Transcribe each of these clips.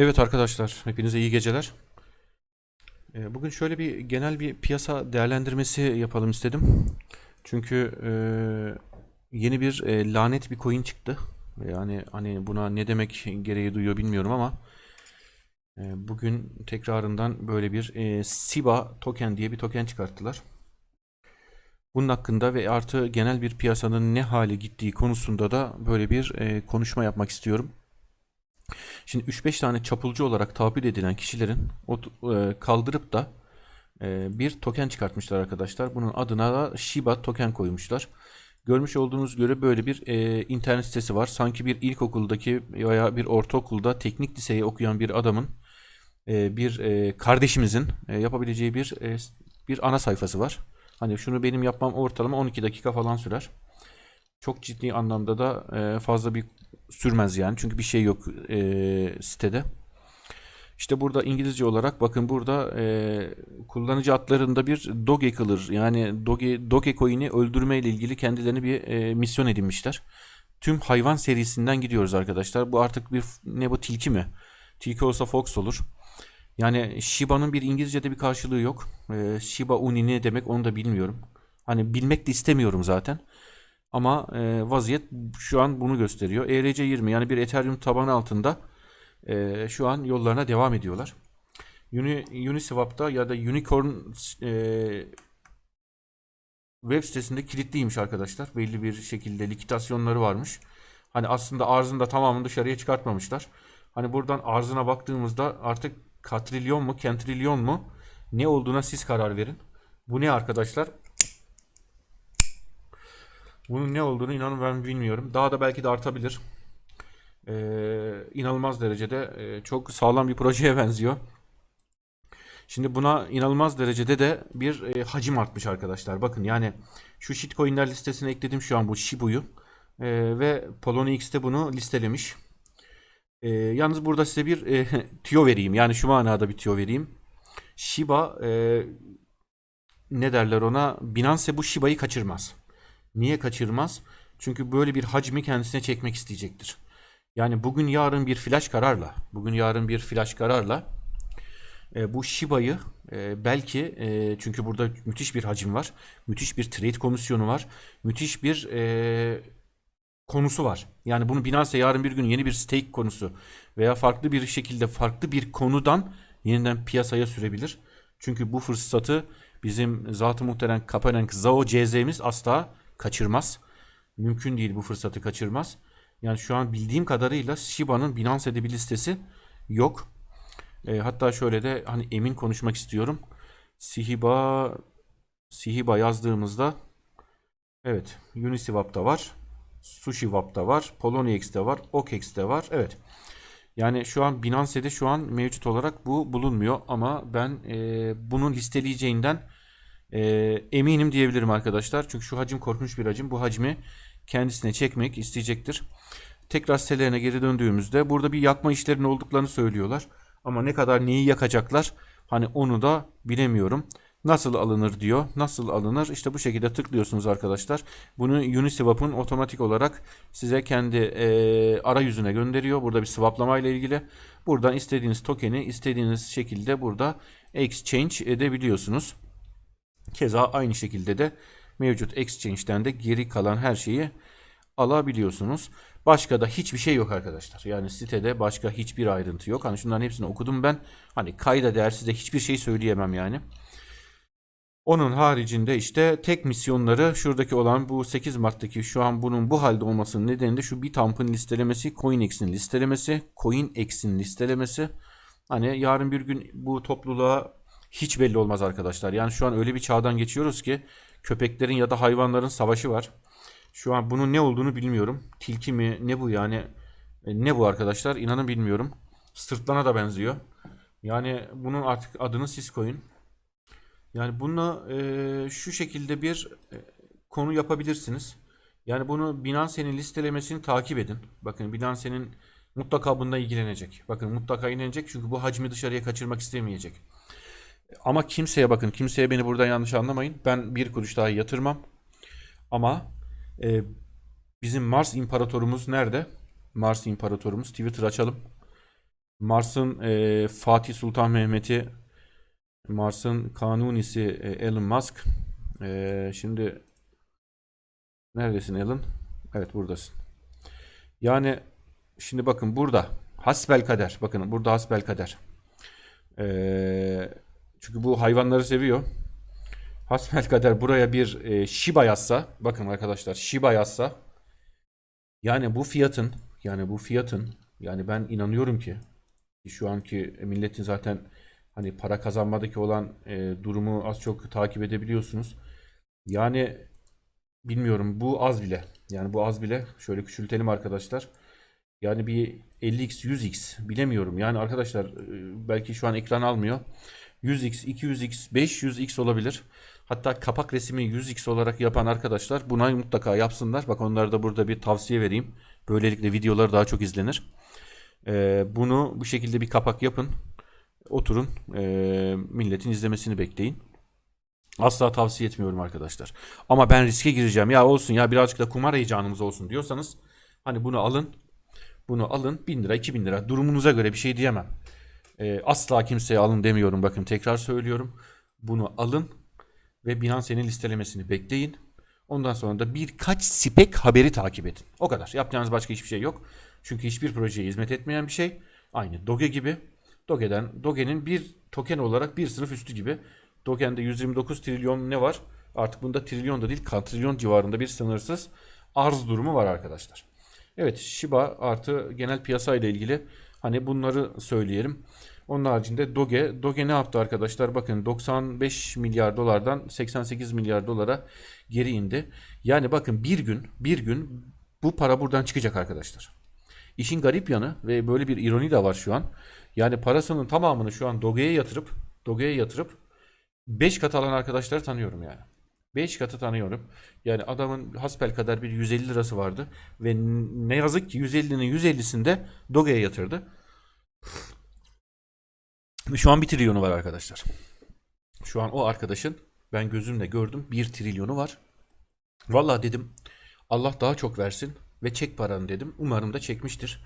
Evet arkadaşlar, hepinize iyi geceler. Ee, Bugün şöyle bir genel bir piyasa değerlendirmesi yapalım istedim. Çünkü e, yeni bir e, lanet bir coin çıktı. Yani hani buna ne demek gereği duyuyor bilmiyorum ama e, bugün tekrarından böyle bir SIBA token diye bir token çıkarttılar. Bunun hakkında ve artı genel bir piyasanın ne hale gittiği konusunda da böyle bir konuşma yapmak istiyorum. Şimdi 3-5 tane çapulcu olarak tabir edilen kişilerin o e, kaldırıp da e, bir token çıkartmışlar arkadaşlar. Bunun adına da Shiba token koymuşlar. Görmüş olduğunuz göre böyle bir e, internet sitesi var. Sanki bir ilkokuldaki veya bir ortaokulda teknik liseyi okuyan bir adamın e, bir e, kardeşimizin e, yapabileceği bir e, bir ana sayfası var. Hani şunu benim yapmam ortalama 12 dakika falan sürer. Çok ciddi anlamda da e, fazla bir sürmez yani. Çünkü bir şey yok e, sitede. İşte burada İngilizce olarak bakın burada e, kullanıcı adlarında bir Doge kılır. Yani Doge, Dogecoin'i öldürme ile ilgili kendilerini bir e, misyon edinmişler. Tüm hayvan serisinden gidiyoruz arkadaşlar. Bu artık bir ne bu tilki mi? Tilki olsa Fox olur. Yani Shiba'nın bir İngilizce'de bir karşılığı yok. E, Shiba Uni ne demek onu da bilmiyorum. Hani bilmek de istemiyorum zaten. Ama e, vaziyet şu an bunu gösteriyor. ERC20 yani bir Ethereum tabanı altında e, şu an yollarına devam ediyorlar. Uni, Uniswap'ta ya da Unicorn e, web sitesinde kilitliymiş arkadaşlar. Belli bir şekilde likitasyonları varmış. Hani aslında arzın da tamamını dışarıya çıkartmamışlar. Hani buradan arzına baktığımızda artık katrilyon mu, kentrilyon mu ne olduğuna siz karar verin. Bu ne arkadaşlar? Bunun ne olduğunu inanın ben bilmiyorum. Daha da belki de artabilir. Ee, inanılmaz derecede e, çok sağlam bir projeye benziyor. Şimdi buna inanılmaz derecede de bir e, hacim artmış arkadaşlar. Bakın yani şu shitcoinler listesine ekledim şu an bu Shibu'yu. E, ve Poloniex bunu listelemiş. E, yalnız burada size bir e, tüyo vereyim. Yani şu manada bir tüyo vereyim. Shiba e, ne derler ona? Binance bu Shiba'yı kaçırmaz. Niye kaçırmaz? Çünkü böyle bir hacmi kendisine çekmek isteyecektir. Yani bugün yarın bir flash kararla, bugün yarın bir flash kararla e, bu Shiba'yı e, belki e, çünkü burada müthiş bir hacim var, müthiş bir trade komisyonu var, müthiş bir e, konusu var. Yani bunu Binance yarın bir gün yeni bir stake konusu veya farklı bir şekilde farklı bir konudan yeniden piyasaya sürebilir. Çünkü bu fırsatı bizim zatı muhterem Kapanenk Zao CZ'miz asla kaçırmaz. Mümkün değil bu fırsatı kaçırmaz. Yani şu an bildiğim kadarıyla Shiba'nın Binance'de bir listesi yok. E, hatta şöyle de hani emin konuşmak istiyorum. Sihiba Sihiba yazdığımızda evet Uniswap'ta var. SushiWap'ta var. PolonieX'te var. OKEX'te var. Evet. Yani şu an Binance'de şu an mevcut olarak bu bulunmuyor ama ben e, bunun listeleyeceğinden e, eminim diyebilirim arkadaşlar. Çünkü şu hacim korkunç bir hacim. Bu hacmi kendisine çekmek isteyecektir. Tekrar sitelerine geri döndüğümüzde burada bir yakma işlerinin olduklarını söylüyorlar. Ama ne kadar neyi yakacaklar hani onu da bilemiyorum. Nasıl alınır diyor. Nasıl alınır? İşte bu şekilde tıklıyorsunuz arkadaşlar. Bunu Uniswap'ın otomatik olarak size kendi e, arayüzüne gönderiyor. Burada bir swaplama ile ilgili. Buradan istediğiniz tokeni istediğiniz şekilde burada exchange edebiliyorsunuz. Keza aynı şekilde de mevcut exchange'den de geri kalan her şeyi alabiliyorsunuz. Başka da hiçbir şey yok arkadaşlar. Yani sitede başka hiçbir ayrıntı yok. Hani şunların hepsini okudum ben. Hani kayda değer size hiçbir şey söyleyemem yani. Onun haricinde işte tek misyonları şuradaki olan bu 8 Mart'taki şu an bunun bu halde olmasının nedeni de şu Bitamp'ın listelemesi, CoinEx'in listelemesi, CoinEx'in listelemesi. Hani yarın bir gün bu topluluğa hiç belli olmaz arkadaşlar. Yani şu an öyle bir çağdan geçiyoruz ki köpeklerin ya da hayvanların savaşı var. Şu an bunun ne olduğunu bilmiyorum. Tilki mi ne bu yani E, ne bu arkadaşlar inanın bilmiyorum. Sırtlana da benziyor. Yani bunun artık adını siz koyun. Yani bunu e, şu şekilde bir e, konu yapabilirsiniz. Yani bunu Binance'nin listelemesini takip edin. Bakın Binance'nin mutlaka bununla ilgilenecek. Bakın mutlaka ilgilenecek çünkü bu hacmi dışarıya kaçırmak istemeyecek. Ama kimseye bakın, kimseye beni buradan yanlış anlamayın. Ben bir kuruş daha yatırmam. Ama e, bizim Mars İmparatorumuz nerede? Mars İmparatorumuz. Twitter açalım. Mars'ın e, Fatih Sultan Mehmet'i, Mars'ın kanunisi e, Elon Musk. E, şimdi neredesin Elon? Evet buradasın. Yani şimdi bakın burada hasbelkader. Bakın burada hasbelkader. E, çünkü bu hayvanları seviyor. Hasbelkader buraya bir e, Shiba yazsa, bakın arkadaşlar Shiba yazsa yani bu fiyatın yani bu fiyatın yani ben inanıyorum ki şu anki milletin zaten hani para kazanmadaki olan e, durumu az çok takip edebiliyorsunuz. Yani bilmiyorum bu az bile. Yani bu az bile. Şöyle küçültelim arkadaşlar. Yani bir 50x 100x bilemiyorum. Yani arkadaşlar e, belki şu an ekran almıyor. 100x, 200x, 500x olabilir. Hatta kapak resmi 100x olarak yapan arkadaşlar buna mutlaka yapsınlar. Bak onlara da burada bir tavsiye vereyim. Böylelikle videolar daha çok izlenir. Ee, bunu bu şekilde bir kapak yapın. Oturun. ee, milletin izlemesini bekleyin. Asla tavsiye etmiyorum arkadaşlar. Ama ben riske gireceğim. Ya olsun ya birazcık da kumar heyecanımız olsun diyorsanız hani bunu alın. Bunu alın 1000 lira 2000 lira durumunuza göre bir şey diyemem. Ee, asla kimseye alın demiyorum bakın tekrar söylüyorum. Bunu alın ve Binance'nin listelemesini bekleyin. Ondan sonra da birkaç spek haberi takip edin. O kadar. Yapacağınız başka hiçbir şey yok. Çünkü hiçbir projeye hizmet etmeyen bir şey. Aynı Doge gibi. Doge'den Doge'nin bir token olarak bir sınıf üstü gibi. Doge'de 129 trilyon ne var? Artık bunda trilyon da değil, katrilyon civarında bir sınırsız arz durumu var arkadaşlar. Evet, Shiba artı genel piyasa ile ilgili hani bunları söyleyelim. Onun haricinde Doge, Doge ne yaptı arkadaşlar? Bakın 95 milyar dolardan 88 milyar dolara geri indi. Yani bakın bir gün, bir gün bu para buradan çıkacak arkadaşlar. İşin garip yanı ve böyle bir ironi de var şu an. Yani parasının tamamını şu an Doge'ye yatırıp, Doge'ye yatırıp 5 kat alan arkadaşları tanıyorum yani. 5 katı tanıyorum. Yani adamın hasbelkader bir 150 lirası vardı ve ne yazık ki 150'nin 150'sinde Doge'ye yatırdı. Şu an bir trilyonu var arkadaşlar. Şu an o arkadaşın ben gözümle gördüm bir trilyonu var. Vallahi dedim Allah daha çok versin ve çek paranı dedim. Umarım da çekmiştir.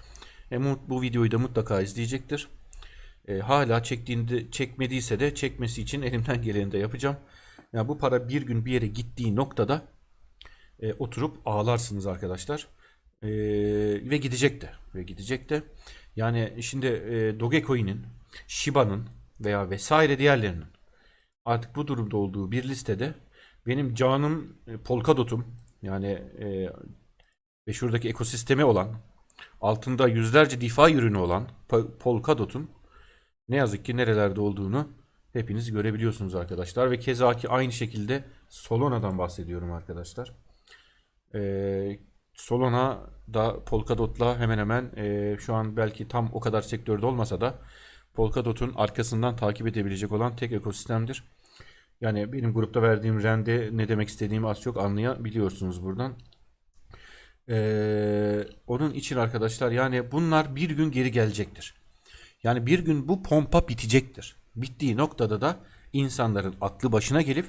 E, bu videoyu da mutlaka izleyecektir. E, hala çektiğinde çekmediyse de çekmesi için elimden geleni de yapacağım. Ya bu para bir gün bir yere gittiği noktada e, oturup ağlarsınız arkadaşlar. E, ve gidecek de ve gidecek de. Yani şimdi e, Dogecoin'in, Shiba'nın veya vesaire diğerlerinin artık bu durumda olduğu bir listede benim canım e, Polkadot'um yani e, ve şuradaki ekosistemi olan altında yüzlerce DeFi ürünü olan Po- Polkadot'un ne yazık ki nerelerde olduğunu hepiniz görebiliyorsunuz arkadaşlar ve keza ki aynı şekilde Solana'dan bahsediyorum arkadaşlar. Ee, Solana da Polkadot'la hemen hemen e, şu an belki tam o kadar sektörde olmasa da Polkadot'un arkasından takip edebilecek olan tek ekosistemdir. Yani benim grupta verdiğim rende ne demek istediğimi az çok anlayabiliyorsunuz buradan. Ee, onun için arkadaşlar yani bunlar bir gün geri gelecektir. Yani bir gün bu pompa bitecektir. Bittiği noktada da insanların aklı başına gelip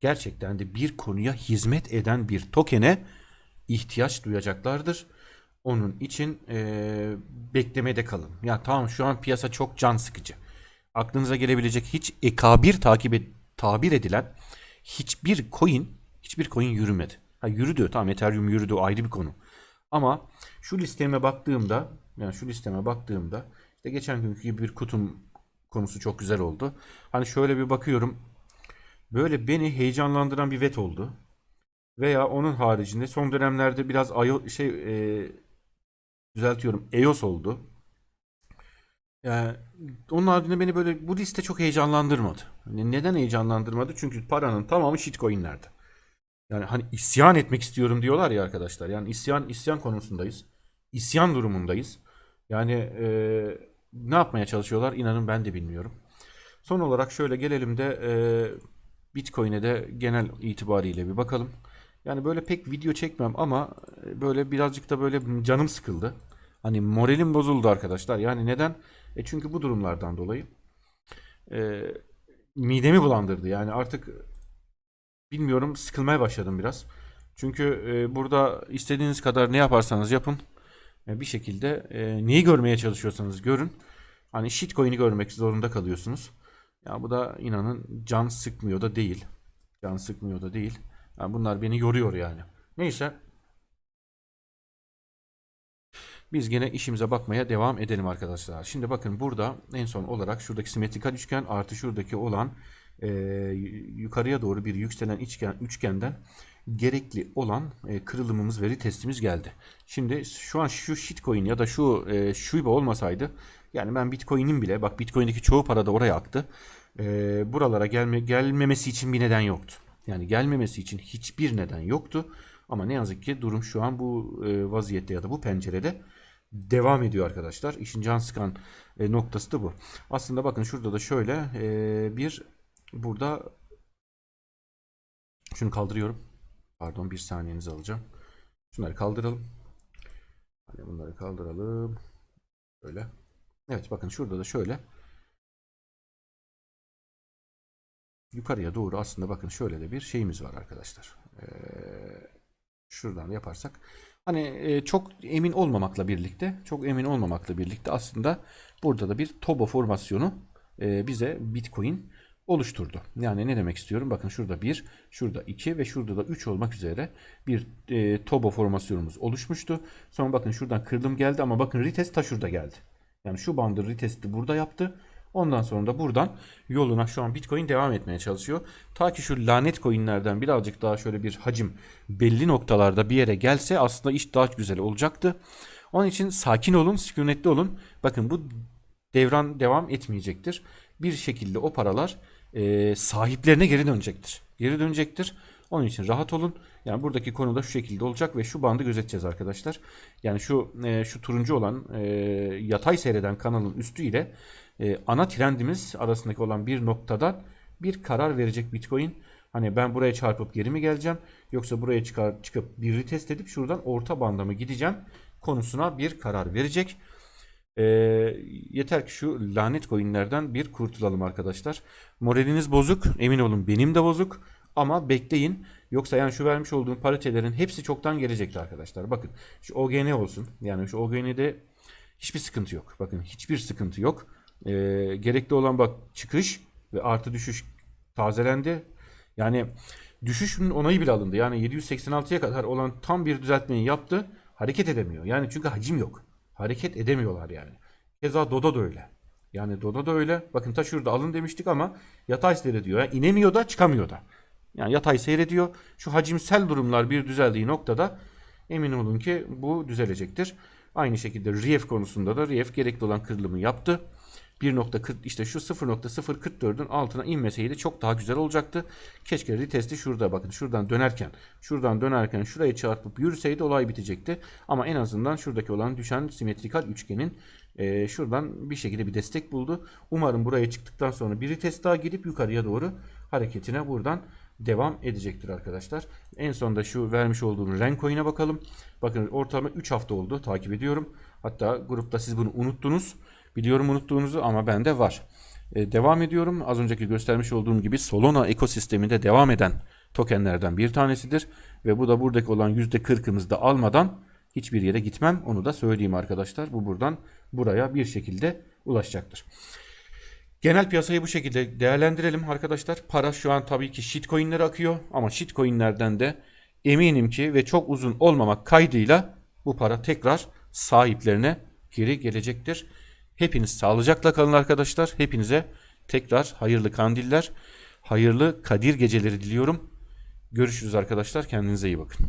gerçekten de bir konuya hizmet eden bir tokene ihtiyaç duyacaklardır. Onun için eee, beklemede kalın. Ya tamam şu an piyasa çok can sıkıcı. Aklınıza gelebilecek hiç ekabir takip et- tabir edilen hiçbir coin hiçbir coin yürümedi. Ha yürüdü tamam Ethereum yürüdü ayrı bir konu. Ama şu listeme baktığımda yani şu listeme baktığımda işte geçen günkü gibi bir kutum konusu çok güzel oldu. Hani şöyle bir bakıyorum. Böyle beni heyecanlandıran bir vet oldu. Veya onun haricinde son dönemlerde biraz IO, şey e, düzeltiyorum EOS oldu. Yani onun haricinde beni böyle bu liste çok heyecanlandırmadı. Hani neden heyecanlandırmadı? Çünkü paranın tamamı shitcoin'lerde. Yani hani isyan etmek istiyorum diyorlar ya arkadaşlar. Yani isyan isyan konusundayız. İsyan durumundayız. Yani e, ne yapmaya çalışıyorlar inanın ben de bilmiyorum. Son olarak şöyle gelelim de e, Bitcoin'e de genel itibariyle bir bakalım. Yani böyle pek video çekmem ama e, böyle birazcık da böyle canım sıkıldı. Hani moralim bozuldu arkadaşlar. Yani neden? E çünkü bu durumlardan dolayı e, midemi bulandırdı. Yani artık bilmiyorum sıkılmaya başladım biraz. Çünkü e, burada istediğiniz kadar ne yaparsanız yapın bir şekilde e, neyi görmeye çalışıyorsanız görün. Hani shitcoin'i görmek zorunda kalıyorsunuz. Ya bu da inanın can sıkmıyor da değil. Can sıkmıyor da değil. Yani bunlar beni yoruyor yani. Neyse. Biz gene işimize bakmaya devam edelim arkadaşlar. Şimdi bakın burada en son olarak şuradaki simetrikal üçgen artı şuradaki olan e, yukarıya doğru bir yükselen üçgen, üçgenden gerekli olan e, kırılımımız veri testimiz geldi. Şimdi şu an şu shitcoin ya da şu e, Shiba olmasaydı yani ben Bitcoin'in bile bak Bitcoin'deki çoğu para da oraya aktı. E, buralara gelme, gelmemesi için bir neden yoktu. Yani gelmemesi için hiçbir neden yoktu. Ama ne yazık ki durum şu an bu e, vaziyette ya da bu pencerede devam ediyor arkadaşlar. İşin can sıkan e, noktası da bu. Aslında bakın şurada da şöyle e, bir burada şunu kaldırıyorum. Pardon bir saniyenizi alacağım. Şunları kaldıralım. Hani bunları kaldıralım. Böyle. Evet bakın şurada da şöyle. Yukarıya doğru aslında bakın şöyle de bir şeyimiz var arkadaşlar. Ee, şuradan yaparsak. Hani e, çok emin olmamakla birlikte, çok emin olmamakla birlikte aslında burada da bir Toba formasyonu e, bize Bitcoin oluşturdu. Yani ne demek istiyorum? Bakın şurada 1, şurada 2 ve şurada da 3 olmak üzere bir e, Toba formasyonumuz oluşmuştu. Sonra bakın şuradan kırılım geldi ama bakın retest ta şurada geldi. Yani şu bandı retesti burada yaptı. Ondan sonra da buradan yoluna şu an Bitcoin devam etmeye çalışıyor. Ta ki şu lanet coinlerden birazcık daha şöyle bir hacim belli noktalarda bir yere gelse aslında iş daha güzel olacaktı. Onun için sakin olun, sükunetli olun. Bakın bu devran devam etmeyecektir. Bir şekilde o paralar e, sahiplerine geri dönecektir. Geri dönecektir. Onun için rahat olun. Yani buradaki konu da şu şekilde olacak ve şu bandı gözeteceğiz arkadaşlar. Yani şu e, şu turuncu olan e, yatay seyreden kanalın üstü ile e, ana trendimiz arasındaki olan bir noktadan bir karar verecek Bitcoin. Hani ben buraya çarpıp geri mi geleceğim yoksa buraya çıkar çıkıp bir retest edip şuradan orta banda gideceğim konusuna bir karar verecek. E, yeter ki şu lanet coinlerden bir kurtulalım arkadaşlar. Moraliniz bozuk emin olun benim de bozuk ama bekleyin. Yoksa yani şu vermiş olduğum paritelerin hepsi çoktan gelecekti arkadaşlar. Bakın şu OGN olsun. Yani şu OGN'de hiçbir sıkıntı yok. Bakın hiçbir sıkıntı yok. Ee, gerekli olan bak çıkış ve artı düşüş tazelendi. Yani düşüşün onayı bile alındı. Yani 786'ya kadar olan tam bir düzeltmeyi yaptı. Hareket edemiyor. Yani çünkü hacim yok. Hareket edemiyorlar yani. Keza Dodo da öyle. Yani Dodo da öyle. Bakın ta şurada alın demiştik ama yatay seyrediyor. Yani inemiyor da çıkamıyor da. Yani yatay seyrediyor. Şu hacimsel durumlar bir düzeldiği noktada emin olun ki bu düzelecektir. Aynı şekilde Rief konusunda da Rief gerekli olan kırılımı yaptı. 1.40 işte şu 0.044'ün altına inmeseydi çok daha güzel olacaktı. Keşke retesti şurada bakın şuradan dönerken şuradan dönerken şurayı çarpıp yürüseydi olay bitecekti. Ama en azından şuradaki olan düşen simetrikal üçgenin e, şuradan bir şekilde bir destek buldu. Umarım buraya çıktıktan sonra bir retest daha girip yukarıya doğru hareketine buradan devam edecektir arkadaşlar. En sonda şu vermiş olduğum Rencoin'e bakalım. Bakın ortalama 3 hafta oldu takip ediyorum. Hatta grupta siz bunu unuttunuz. Biliyorum unuttuğunuzu ama bende var. Ee, devam ediyorum. Az önceki göstermiş olduğum gibi Solana ekosisteminde devam eden tokenlerden bir tanesidir. Ve bu da buradaki olan %40'ımızı da almadan hiçbir yere gitmem. Onu da söyleyeyim arkadaşlar. Bu buradan buraya bir şekilde ulaşacaktır. Genel piyasayı bu şekilde değerlendirelim arkadaşlar. Para şu an tabii ki shitcoin'lere akıyor ama shitcoin'lerden de eminim ki ve çok uzun olmamak kaydıyla bu para tekrar sahiplerine geri gelecektir. Hepiniz sağlıcakla kalın arkadaşlar. Hepinize tekrar hayırlı kandiller, hayırlı Kadir geceleri diliyorum. Görüşürüz arkadaşlar. Kendinize iyi bakın.